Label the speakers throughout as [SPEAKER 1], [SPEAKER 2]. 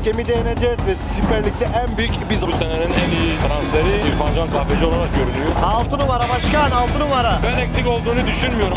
[SPEAKER 1] Hakemi de yeneceğiz ve Süper Lig'de en büyük biz
[SPEAKER 2] Bu senenin en iyi transferi İrfan Can Kahveci olarak görünüyor.
[SPEAKER 1] 6 numara başkan 6 numara.
[SPEAKER 2] Ben eksik olduğunu düşünmüyorum.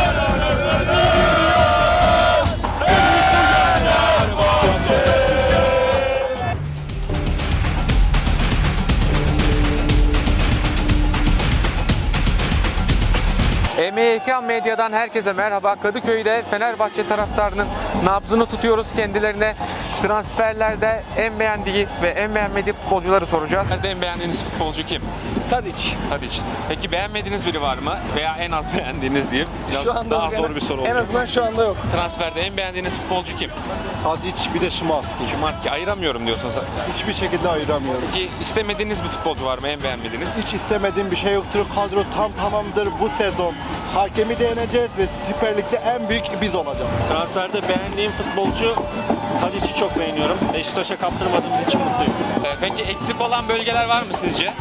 [SPEAKER 3] EMYK Medya'dan herkese merhaba. Kadıköy'de Fenerbahçe taraftarının nabzını tutuyoruz. Kendilerine transferlerde en beğendiği ve en beğenmediği futbolcuları soracağız.
[SPEAKER 4] Nerede en beğendiğiniz futbolcu kim?
[SPEAKER 3] Tadic.
[SPEAKER 4] Tadiç. Peki beğenmediğiniz biri var mı? Veya en az beğendiğiniz diyeyim. Biraz
[SPEAKER 3] Şu anda
[SPEAKER 4] daha
[SPEAKER 3] en-
[SPEAKER 4] zor bir soru
[SPEAKER 3] En
[SPEAKER 4] oldu.
[SPEAKER 3] azından şu anda yok.
[SPEAKER 4] Transferde en beğendiğiniz futbolcu kim?
[SPEAKER 1] Tadic bir de Şimanski.
[SPEAKER 4] Şumarki ayıramıyorum diyorsun sen.
[SPEAKER 1] Hiçbir şekilde ayıramıyorum.
[SPEAKER 4] Peki istemediğiniz bir futbolcu var mı en beğenmediğiniz?
[SPEAKER 1] Hiç istemediğim bir şey yoktur. Kadro tam tamamdır bu sezon. Hakemi de yeneceğiz ve Süper Lig'de en büyük biz olacağız.
[SPEAKER 2] Transferde beğendiğim futbolcu Tadic'i çok beğeniyorum. Beşiktaş'a kaptırmadığımız için mutluyum.
[SPEAKER 4] Ee, peki eksik olan bölgeler var mı sizce?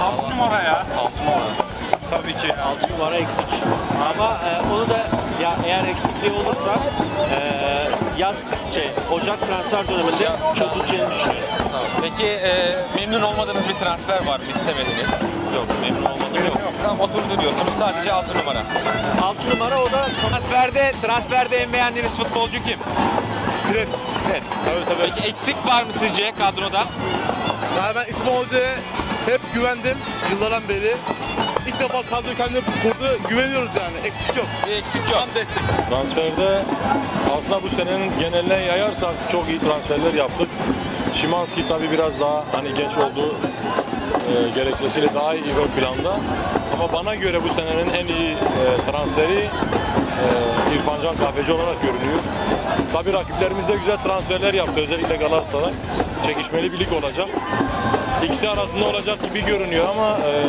[SPEAKER 2] 6 numara ya.
[SPEAKER 4] 6 numara.
[SPEAKER 2] Tabii ki 6 numara eksik. Ama e, onu da ya eğer eksikliği olursa e, yaz şey Ocak transfer döneminde çözüleceğini düşünüyorum.
[SPEAKER 4] Tamam. Peki e, memnun olmadığınız bir transfer var mı istemediğiniz?
[SPEAKER 2] Yok memnun olmadım yok.
[SPEAKER 4] Tamam oturdu diyorsunuz sadece 6 numara.
[SPEAKER 2] 6 numara o da
[SPEAKER 4] Transferde, transferde en beğendiğiniz futbolcu kim?
[SPEAKER 2] Fred.
[SPEAKER 4] Fred.
[SPEAKER 2] Tabii tabii.
[SPEAKER 4] Peki eksik var mı sizce kadroda?
[SPEAKER 5] Yani ben İsmail Hoca'ya hep güvendim yıllardan beri. İlk defa kadro kendi kurdu. Güveniyoruz yani. Eksik yok.
[SPEAKER 4] Bir eksik yok.
[SPEAKER 5] Tam destek.
[SPEAKER 2] Transferde aslında bu senenin geneline yayarsak çok iyi transferler yaptık. Şimanski tabii biraz daha hani genç olduğu e, gerekçesiyle daha iyi ön planda. Ama bana göre bu senenin en iyi e, transferi e, İrfan Can Kahveci olarak görünüyor. Tabii rakiplerimiz de güzel transferler yaptı. Özellikle Galatasaray. Çekişmeli bir lig olacak. İkisi arasında olacak gibi görünüyor ama e,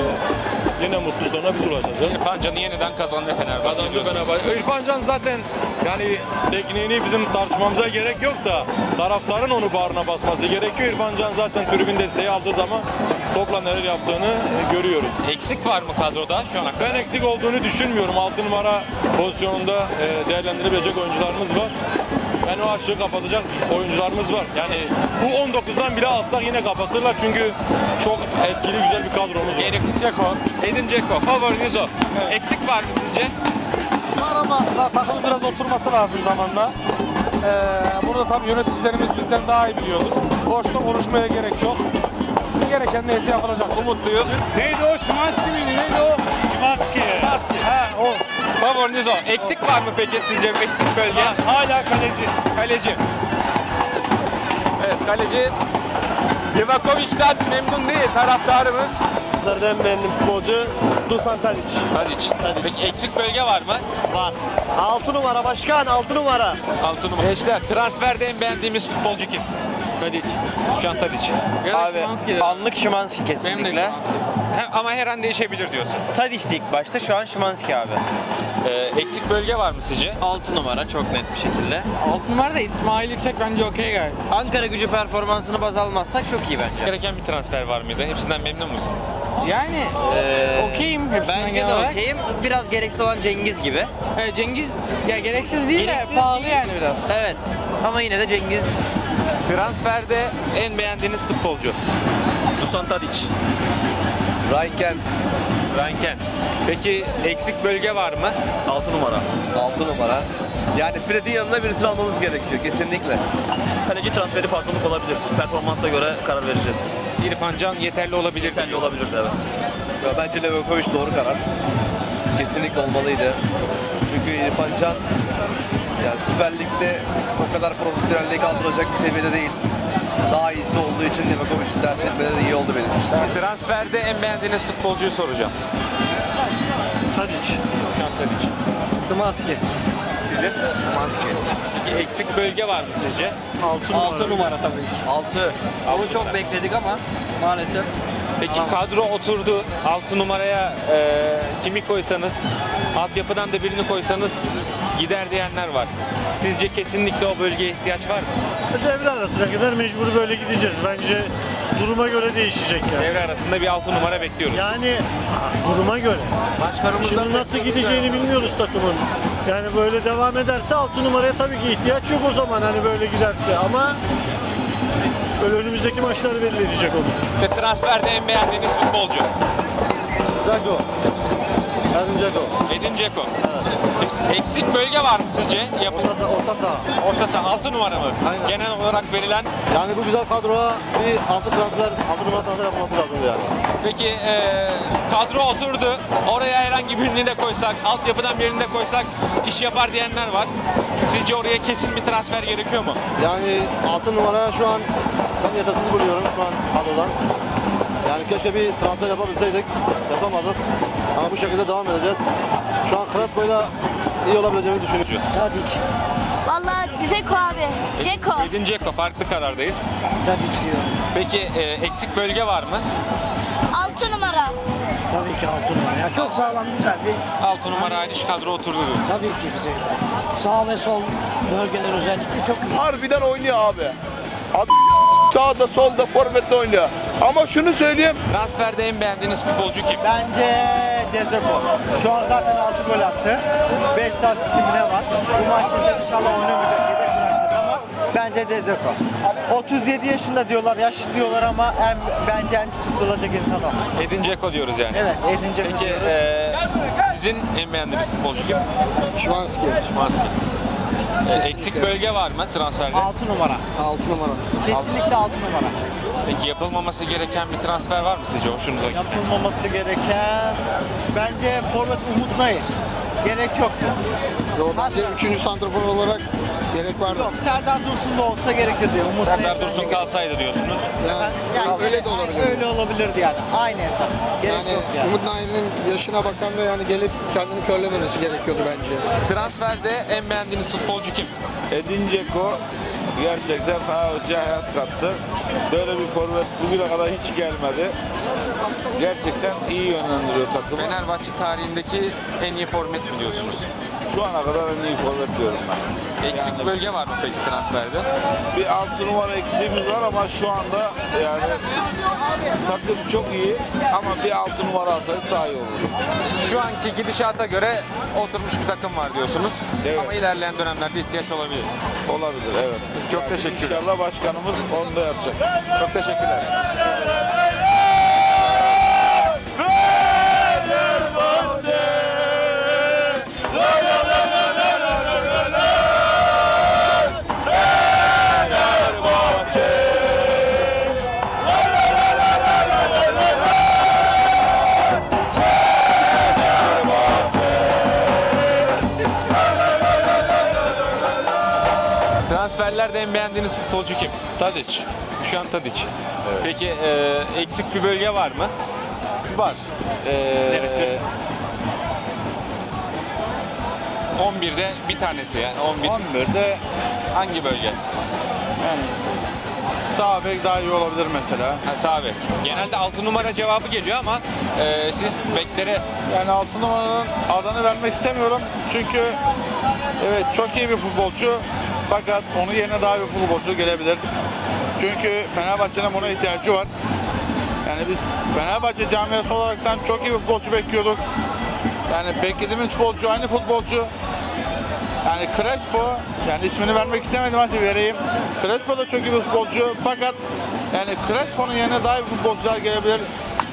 [SPEAKER 2] yine mutlu sonuna biz ulaşacağız.
[SPEAKER 4] İrfan Can'ı yeniden kazandı Fenerbahçe.
[SPEAKER 2] Kazandı
[SPEAKER 4] diyorsun.
[SPEAKER 2] Fenerbahçe. İrfan Can zaten yani tekniğini bizim tartışmamıza gerek yok da taraftarın onu bağrına basması gerekiyor. İrfan Can zaten tribün desteği aldığı zaman topla neler yaptığını e, görüyoruz.
[SPEAKER 4] Eksik var mı kadroda şu ana kadar?
[SPEAKER 2] Ben eksik olduğunu düşünmüyorum. 6 numara pozisyonunda e, değerlendirebilecek oyuncularımız var. Yani o açığı kapatacak oyuncularımız var. Yani bu 19'dan bile alsak yine kapatırlar çünkü çok etkili güzel bir kadromuz var.
[SPEAKER 4] Edin Dzeko. Edin Dzeko. Favoriniz o. Eksik var mı sizce?
[SPEAKER 6] Var ama daha takımın biraz oturması lazım zamanla. Ee, bunu da tabii yöneticilerimiz bizden daha iyi biliyordur. Boşta konuşmaya gerek yok. Gereken neyse yapılacak.
[SPEAKER 4] Umutluyuz.
[SPEAKER 6] Neydi o? Şimanski miydi? Neydi o?
[SPEAKER 2] Maske.
[SPEAKER 4] Maske.
[SPEAKER 6] Ha o.
[SPEAKER 4] Favoriniz o. Eksik var mı peki sizce eksik bölge?
[SPEAKER 6] Hala kaleci.
[SPEAKER 4] Kaleci. Evet kaleci Livakovic'den memnun değil taraftarımız.
[SPEAKER 1] Bunlardan en beğendiğim futbolcu Dusan Tadic.
[SPEAKER 4] Tadiç. Peki eksik bölge var mı?
[SPEAKER 1] Var. 6 numara başkan 6 numara.
[SPEAKER 4] Altı numara. Gençler transferde en beğendiğimiz futbolcu kim?
[SPEAKER 5] Tadic.
[SPEAKER 4] Şu an Tadiç.
[SPEAKER 7] Abi anlık Şimanski
[SPEAKER 5] Benim de
[SPEAKER 7] kesinlikle.
[SPEAKER 4] Hem- Ama her an değişebilir diyorsun.
[SPEAKER 7] Tadiç'ti ilk başta şu an Şimanski abi.
[SPEAKER 4] Ee, eksik bölge var mı sizce?
[SPEAKER 7] 6 numara çok net bir şekilde.
[SPEAKER 5] 6 numara da İsmail Yüksek bence okey gayet.
[SPEAKER 7] Ankara gücü performansını baz almazsak çok iyi bence.
[SPEAKER 4] Gereken bir transfer var mıydı? Hepsinden memnun musun?
[SPEAKER 5] Yani
[SPEAKER 7] Ee,
[SPEAKER 5] okeyim hepsinden
[SPEAKER 7] Bence
[SPEAKER 5] genel
[SPEAKER 7] de
[SPEAKER 5] olarak.
[SPEAKER 7] okeyim. Biraz gereksiz olan Cengiz gibi.
[SPEAKER 5] Evet, Cengiz ya gereksiz değil
[SPEAKER 7] Gereksiz
[SPEAKER 5] de pahalı
[SPEAKER 7] değil.
[SPEAKER 5] yani biraz.
[SPEAKER 7] Evet. Ama yine de Cengiz
[SPEAKER 4] Transferde en beğendiğiniz futbolcu?
[SPEAKER 2] Dusan Tadic.
[SPEAKER 4] Ryan Kent. Peki eksik bölge var mı?
[SPEAKER 2] 6 numara.
[SPEAKER 8] 6 numara. Yani Fred'in yanına birisini almamız gerekiyor kesinlikle.
[SPEAKER 2] Kaleci transferi fazlalık olabilir. Performansa göre karar vereceğiz.
[SPEAKER 4] İrfan Can yeterli olabilir.
[SPEAKER 2] Yeterli olabilirdi evet.
[SPEAKER 8] Ya bence Levakovic doğru karar. Kesinlikle olmalıydı. Çünkü İrfan Can yani Süper Lig'de o kadar profesyonelliği kaldıracak bir seviyede değil. Daha iyisi olduğu için Levakovic'i tercih etmeleri iyi oldu benim için.
[SPEAKER 4] Transferde en beğendiğiniz futbolcuyu soracağım.
[SPEAKER 2] Tadic.
[SPEAKER 4] Şu an Tadiç.
[SPEAKER 1] Şimanski.
[SPEAKER 4] Sizce? Smanski. Peki eksik bölge var mı sizce?
[SPEAKER 1] 6 numara. tabii ki.
[SPEAKER 8] 6. Onu çok bekledik ama maalesef
[SPEAKER 4] Peki kadro oturdu. 6 numaraya e, kimi koysanız, altyapıdan da birini koysanız gider diyenler var. Sizce kesinlikle o bölgeye ihtiyaç var mı?
[SPEAKER 9] Devre arasına kadar mecbur böyle gideceğiz. Bence duruma göre değişecek yani.
[SPEAKER 4] Devre arasında bir 6 numara bekliyoruz.
[SPEAKER 9] Yani duruma göre. Şimdi nasıl gideceğini bilmiyoruz takımın. Yani böyle devam ederse 6 numaraya tabii ki ihtiyaç yok o zaman hani böyle giderse ama Böyle önümüzdeki maçlar belli edecek onu.
[SPEAKER 4] Ve transferde en beğendiğiniz futbolcu?
[SPEAKER 1] Zeko. Edin Zeko.
[SPEAKER 4] Edin Dzeko. Eksik bölge var mı sizce? Yapı,
[SPEAKER 1] Orta, saha- orta saha.
[SPEAKER 4] orta saha 6 numara mı?
[SPEAKER 1] Aynen.
[SPEAKER 4] Genel olarak verilen.
[SPEAKER 1] Yani bu güzel kadroya bir altı transfer, altı numara transfer yapılması lazım yani.
[SPEAKER 4] Peki e, kadro oturdu. Oraya herhangi birini de koysak, altyapıdan birini de koysak iş yapar diyenler var. Sizce oraya kesin bir transfer gerekiyor mu?
[SPEAKER 1] Yani altı numara şu an ben yetersiz buluyorum şu an kadrodan. Yani keşke bir transfer yapabilseydik. Yapamadık. Ama bu şekilde devam edeceğiz. Şu an Crespo'yla iyi olabileceğimi düşünüyorum.
[SPEAKER 10] Vallahi Dzeko abi. Dzeko.
[SPEAKER 4] Edin Dzeko farklı karardayız.
[SPEAKER 11] Tadiç diyor.
[SPEAKER 4] Peki e, eksik bölge var mı?
[SPEAKER 10] 6 numara.
[SPEAKER 11] Tabii ki altı numara. Ya çok sağlam güzel bir
[SPEAKER 4] 6 numara hariç kadro oturdu diyor.
[SPEAKER 11] tabii ki bize. Sağ ve sol bölgeler özellikle çok iyi.
[SPEAKER 12] Harbiden oynuyor abi. Ad- Sağda solda forvetle oynuyor. Ama şunu söyleyeyim.
[SPEAKER 4] Transferde en beğendiğiniz futbolcu kim?
[SPEAKER 11] Bence Dezeko. Şu an zaten 6 gol attı. 5 de asistine var. Bu maçta inşallah oynamayacak ama bence Dezeko. 37 yaşında diyorlar, yaşlı diyorlar ama en, bence en tutulacak insan o.
[SPEAKER 4] Edin Dzeko diyoruz yani.
[SPEAKER 11] Evet, Edin Dzeko
[SPEAKER 4] Peki
[SPEAKER 11] diyoruz.
[SPEAKER 4] e, sizin en beğendiğiniz futbolcu kim?
[SPEAKER 1] Şivanski
[SPEAKER 4] Şimanski. E, eksik bölge var mı transferde?
[SPEAKER 11] 6 numara.
[SPEAKER 1] 6 numara.
[SPEAKER 11] Kesinlikle 6 numara.
[SPEAKER 4] Peki yapılmaması gereken bir transfer var mı sizce hoşunuza giden?
[SPEAKER 11] Yapılmaması gereken bence forvet Umut Nayır. Gerek yok.
[SPEAKER 1] Yo, bence 3. santrafor olarak gerek var.
[SPEAKER 11] Yok Serdar Dursun da olsa gerekirdi. Umut
[SPEAKER 4] Serdar
[SPEAKER 11] Nayır
[SPEAKER 4] Dursun
[SPEAKER 11] bence-
[SPEAKER 4] kalsaydı diyorsunuz.
[SPEAKER 1] Yani,
[SPEAKER 11] Yani
[SPEAKER 1] öyle de olabilir.
[SPEAKER 11] Öyle olabilirdi yani. Aynı hesap. Gerek
[SPEAKER 1] Yani
[SPEAKER 11] yok yani.
[SPEAKER 1] Umut Nair'in yaşına bakan da yani gelip kendini körlememesi gerekiyordu bence.
[SPEAKER 4] Transferde en beğendiğiniz futbolcu kim?
[SPEAKER 12] Edin Dzeko gerçekten Fenerbahçe'ye hayat kattı. Böyle bir forvet bugüne kadar hiç gelmedi. Gerçekten iyi yönlendiriyor takımı.
[SPEAKER 4] Fenerbahçe tarihindeki en iyi forvet mi diyorsunuz?
[SPEAKER 12] Şu ana kadar en iyi forvet diyorum ben.
[SPEAKER 4] Eksik bölge var mı peki transferde?
[SPEAKER 12] Bir altı numara eksiğimiz var ama şu anda yani takım çok iyi ama bir altı numara alsaydık daha iyi olurdu.
[SPEAKER 4] Şu anki gidişata göre oturmuş bir takım var diyorsunuz.
[SPEAKER 12] Evet.
[SPEAKER 4] Ama ilerleyen dönemlerde ihtiyaç olabilir.
[SPEAKER 12] Olabilir evet.
[SPEAKER 4] Çok teşekkürler.
[SPEAKER 12] İnşallah başkanımız onu da yapacak.
[SPEAKER 4] Çok teşekkürler. Transferlerde en beğendiğiniz futbolcu kim?
[SPEAKER 12] Tadiç.
[SPEAKER 4] Şu an Tadic. Peki e, eksik bir bölge var mı?
[SPEAKER 12] Var. Ee,
[SPEAKER 4] Neresi? 11'de bir tanesi yani 11
[SPEAKER 12] 11'de
[SPEAKER 4] hangi bölge?
[SPEAKER 12] yani sağ bek daha iyi olabilir mesela.
[SPEAKER 4] Ha, sağ bek. Genelde 6 numara cevabı geliyor ama e, siz beklere
[SPEAKER 12] Yani 6 numaranın adını vermek istemiyorum. Çünkü evet çok iyi bir futbolcu. Fakat onun yerine daha bir futbolcu gelebilir. Çünkü Fenerbahçe'nin buna ihtiyacı var. Yani biz Fenerbahçe camiası olaraktan çok iyi bir futbolcu bekliyorduk. Yani beklediğimiz futbolcu aynı futbolcu. Yani Crespo, yani ismini vermek istemedim hadi vereyim. Crespo da çok iyi bir futbolcu fakat yani Crespo'nun yerine daha iyi futbolcular gelebilir.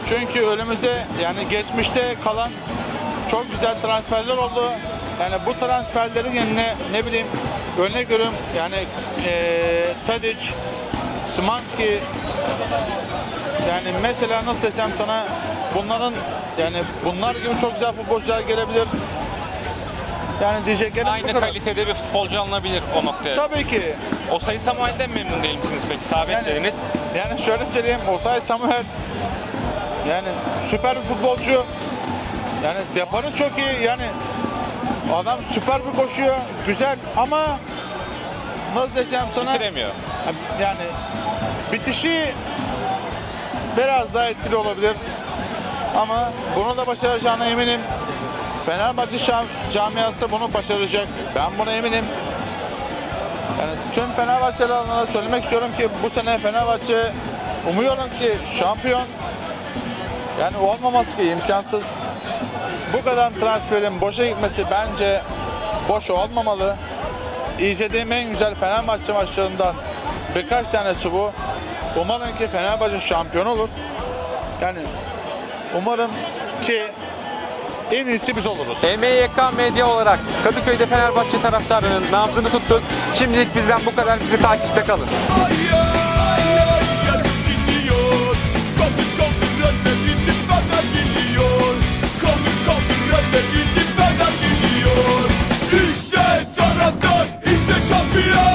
[SPEAKER 12] Çünkü önümüzde yani geçmişte kalan çok güzel transferler oldu. Yani bu transferlerin yerine ne bileyim örnek veriyorum yani eee Tadic, Szymanski yani mesela nasıl desem sana bunların yani bunlar gibi çok güzel futbolcular gelebilir. Yani diyeceklerim bu
[SPEAKER 4] aynı
[SPEAKER 12] kadar.
[SPEAKER 4] kalitede bir futbolcu alınabilir o noktaya.
[SPEAKER 12] Tabii ki.
[SPEAKER 4] O sayı Samuel'den memnun değil misiniz peki? Sağ
[SPEAKER 12] Yani-. Yani şöyle söyleyeyim, Osay Samuel yani süper bir futbolcu. Yani deparı çok iyi. Yani adam süper bir koşuyor. Güzel ama nasıl desem sana
[SPEAKER 4] Bitiremiyor.
[SPEAKER 12] yani bitişi biraz daha etkili olabilir. Ama bunu da başaracağına eminim. Fenerbahçe şam- camiası bunu başaracak. Ben buna eminim. Yani tüm Fenerbahçelilerine söylemek istiyorum ki bu sene Fenerbahçe umuyorum ki şampiyon. Yani olmaması ki imkansız. Bu kadar transferin boşa gitmesi bence boş olmamalı. İzlediğim en güzel Fenerbahçe maçlarından birkaç tanesi bu. Umarım ki Fenerbahçe şampiyon olur. Yani umarım ki en iyisi biz oluruz.
[SPEAKER 4] EMYK Medya olarak Kadıköy'de Fenerbahçe taraftarının nabzını tuttuk. Şimdilik bizden bu kadar. Bizi takipte kalın.
[SPEAKER 13] Hayır Yeah!